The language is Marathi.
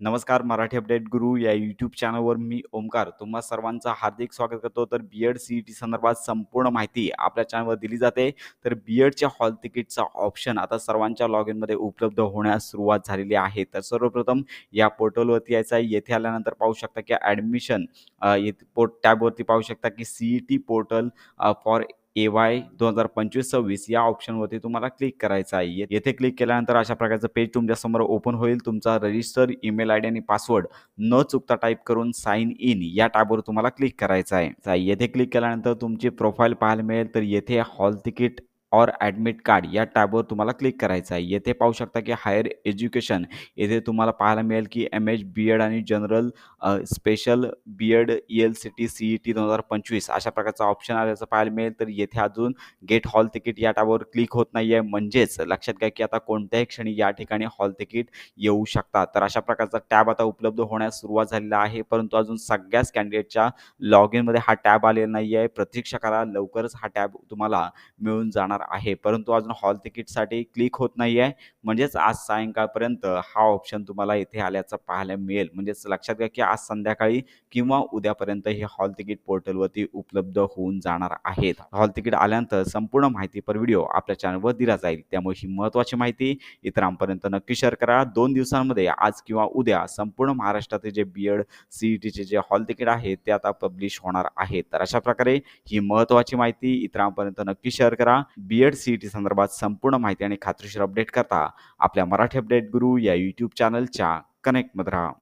नमस्कार मराठी अपडेट गुरु या यूट्यूब चॅनलवर मी ओमकार. तुम्हा सर्वांचं हार्दिक स्वागत करतो. तर B Ed C E T संदर्भात संपूर्ण माहिती आपल्या चॅनलवर दिली जाते. तर बी एडच्या हॉल तिकीटचा ऑप्शन आता सर्वांच्या लॉग इनमध्ये उपलब्ध होण्यास सुरुवात झालेली आहे. तर सर्वप्रथम या पोर्टलवरती यायचं आहे. येथे आल्यानंतर पाहू शकता की ॲडमिशन येथे पोर्ट टॅबवरती पाहू शकता की C E T portal for A Y दोन हजार पंचवीस सव्वीस या ऑप्शनवरती तुम्हाला क्लिक करायचं आहे. ये- येथे क्लिक केल्यानंतर अशा प्रकारचं पेज तुमच्यासमोर ओपन होईल. तुमचा रजिस्टर ईमेल आय डी आणि पासवर्ड न चुकता टाईप करून साईन इन या टॅबवर तुम्हाला क्लिक करायचं आहे. येथे क्लिक केल्यानंतर तुमची प्रोफाईल पाहायला मिळेल. तर येथे hall ticket or admit card या टॅबवर तुम्हाला क्लिक करायचं आहे. येथे पाहू शकता की हायर एज्युकेशन येथे तुम्हाला पाहायला मिळेल की एम एच बी एड आणि general special B Ed E L C T C E T दोन हजार पंचवीस अशा प्रकारचा ऑप्शन आल्याचं पाहायला मिळेल. तर येथे अजून गेट हॉल तिकीट या टॅबवर क्लिक होत नाही आहे म्हणजेच लक्षात घ्या की आता कोणत्याही क्षणी या ठिकाणी हॉल तिकीट येऊ शकतात. तर अशा प्रकारचा टॅब आता उपलब्ध होण्यास सुरुवात झालेला आहे. परंतु अजून सगळ्याच कॅन्डिडेटच्या लॉग इनमध्ये हा टॅब आलेला नाही आहे प्रतीक्षा करा लवकरच हा टॅब तुम्हाला मिळून जाणार आहे. परंतु अजून हॉल तिकीटसाठी क्लिक होत नाही आहे म्हणजेच आज सायंकाळपर्यंत हा ऑप्शन तुम्हाला इथे आल्याचं पाहायला मिळेल. म्हणजेच लक्षात घ्या की आज संध्याकाळी किंवा उद्यापर्यंत हे हॉल तिकीट पोर्टलवरती उपलब्ध होऊन जाणार आहेत. हॉल तिकीट आल्यानंतर संपूर्ण माहिती पर व्हिडिओ आपल्या चॅनलवर दिला जाईल. त्यामुळे ही महत्त्वाची माहिती इतरांपर्यंत नक्की शेअर करा. दोन दिवसांमध्ये आज किंवा उद्या संपूर्ण महाराष्ट्रातील जे बी एड सी ई टीचे जे हॉल तिकीट आहे ते आता पब्लिश होणार आहेत तर अशा प्रकारे ही महत्त्वाची माहिती इतरांपर्यंत नक्की शेअर करा. B Ed C E T संदर्भात संपूर्ण माहिती आणि खात्रीशीर अपडेट करता आपल्या मराठी अपडेट गुरु या यूट्यूब चॅनलच्या कनेक्टमध्ये राहा.